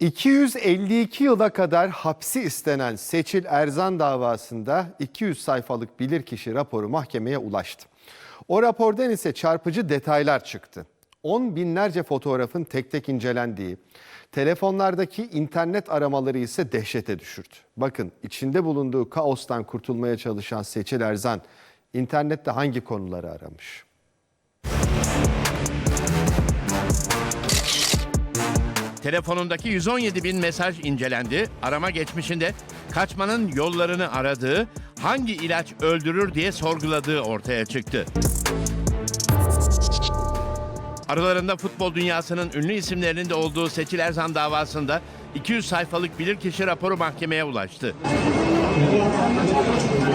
252 yıla kadar hapsi istenen Seçil Erzan davasında 200 sayfalık bilirkişi raporu mahkemeye ulaştı. O rapordan ise çarpıcı detaylar çıktı. 10 binlerce fotoğrafın tek tek incelendiği, telefonlardaki internet aramaları ise dehşete düşürdü. Bakın içinde bulunduğu kaostan kurtulmaya çalışan Seçil Erzan internette hangi konuları aramış? Telefonundaki 117 bin mesaj incelendi. Arama geçmişinde kaçmanın yollarını aradığı, hangi ilaç öldürür diye sorguladığı ortaya çıktı. Aralarında futbol dünyasının ünlü isimlerinin de olduğu Seçil Erzan davasında 200 sayfalık bilirkişi raporu mahkemeye ulaştı.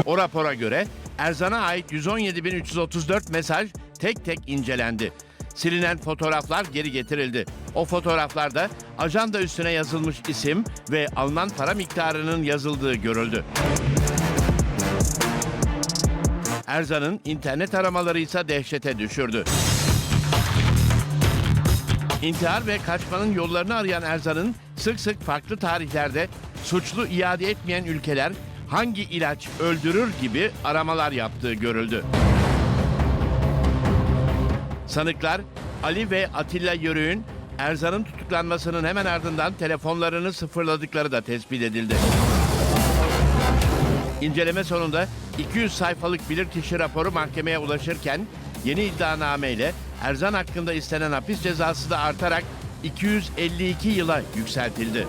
O rapora göre Erzan'a ait 117.334 mesaj tek tek incelendi. Silinen fotoğraflar geri getirildi. O fotoğraflarda ajanda üstüne yazılmış isim ve alınan para miktarının yazıldığı görüldü. Erzan'ın internet aramaları ise dehşete düşürdü. İntihar ve kaçmanın yollarını arayan Erzan'ın sık sık farklı tarihlerde suçlu iade etmeyen ülkeler hangi ilaç öldürür gibi aramalar yaptığı görüldü. Sanıklar Ali ve Atilla Yörük'ün Erzan'ın tutuklanmasının hemen ardından telefonlarını sıfırladıkları da tespit edildi. İnceleme sonunda 200 sayfalık bilirkişi raporu mahkemeye ulaşırken yeni iddianameyle Erzan hakkında istenen hapis cezası da artarak 252 yıla yükseltildi.